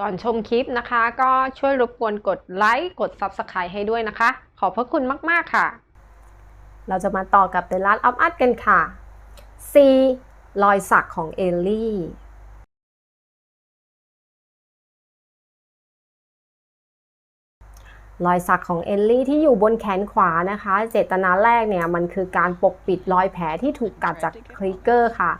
ก่อนชมคลิปนะคะ ก็ช่วยรบกวนกดไลค์กด Subscribe ให้ด้วยนะคะ ขอบพระคุณมากๆค่ะ เราจะมาต่อกับ The Last of Us กันค่ะ C รอยสักของเอลลี่รอยสักของเอลลี่ที่อยู่บนแขนขวานะคะ เจตนาแรกเนี่ยมันคือการปกปิดรอยแผลที่ถูกกัดจากคลิกเกอร์ค่ะ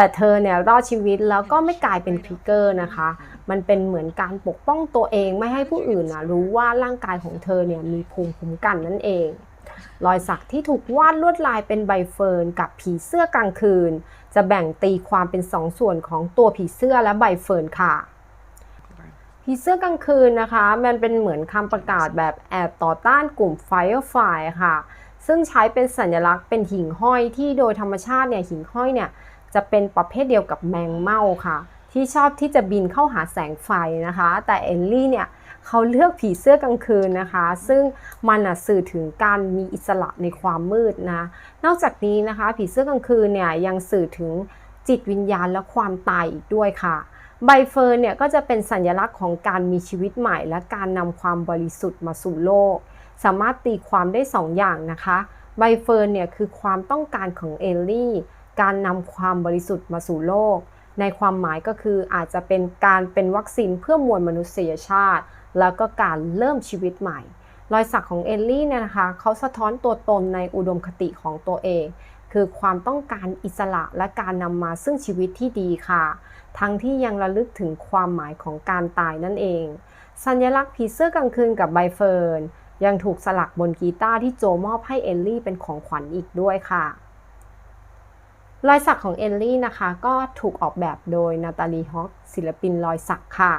แต่เธอเนี่ยรอดชีวิตแล้วก็ไม่กลายเป็นคลิกเกอร์นะคะ มันเป็นเหมือนการปกป้องตัวเองไม่ให้ผู้อื่นนะรู้ว่าร่างกายของเธอเนี่ยมีภูมิคุ้มกันนั่นเอง รอยสักที่ถูกวาดลวดลายเป็นใบเฟิร์นกับผีเสื้อกลางคืน จะแบ่งตีความเป็นสองส่วนของตัวผีเสื้อและใบเฟิร์นค่ะผีเสื้อกลางคืนนะคะ มันเป็นเหมือนคำประกาศแบบแอบต่อต้านกลุ่ม Firefly ค่ะ ซึ่งใช้เป็นสัญลักษณ์เป็นหิ่งห้อยที่โดยธรรมชาติเนี่ยหิ่งห้อยเนี่ย จะเป็นประเภทเดียวกับแมงเม่าค่ะ ที่ชอบที่จะบินเข้าหาแสงไฟนะคะ แต่เอลลี่เนี่ยเขาเลือกผีเสื้อกลางคืนนะคะ ซึ่งมันน่ะสื่อถึงการมีอิสระในความมืดนะ นอกจากนี้นะคะ ผีเสื้อกลางคืนเนี่ยยังสื่อถึงจิตวิญญาณและความตายอีกด้วยค่ะ ใบเฟิร์นเนี่ยก็จะเป็นสัญลักษณ์ของการมีชีวิตใหม่ และการนำความบริสุทธิ์มาสู่โลก สามารถตีความได้สองอย่างนะคะ ใบเฟิร์นเนี่ยคือความต้องการของเอลลี่ การนำความบริสุทธิ์มาสู่โลก ในความหมายก็คืออาจจะเป็นการเป็นวัคซีนเพื่อมวลมนุษยชาติ แล้วก็การเริ่มชีวิตใหม่ รอยสักของเอลลี่เนี่ยนะคะเขาสะท้อนตัวตนในอุดมคติของตัวเอง คือความต้องการอิสระและการนำมาซึ่งชีวิตที่ดีค่ะ ทั้งที่ยังระลึกถึงความหมายของการตายนั่นเอง สัญลักษณ์ผีเสื้อกลางคืนกับใบเฟิร์นยังถูกสลักบนกีตาร์ที่โจมอบให้เอลลี่เป็นของขวัญอีกด้วยค่ะ รอยสักของเอลลี่นะคะ ก็ถูกออกแบบโดยนาตาลีฮอคศิลปินรอยสักค่ะ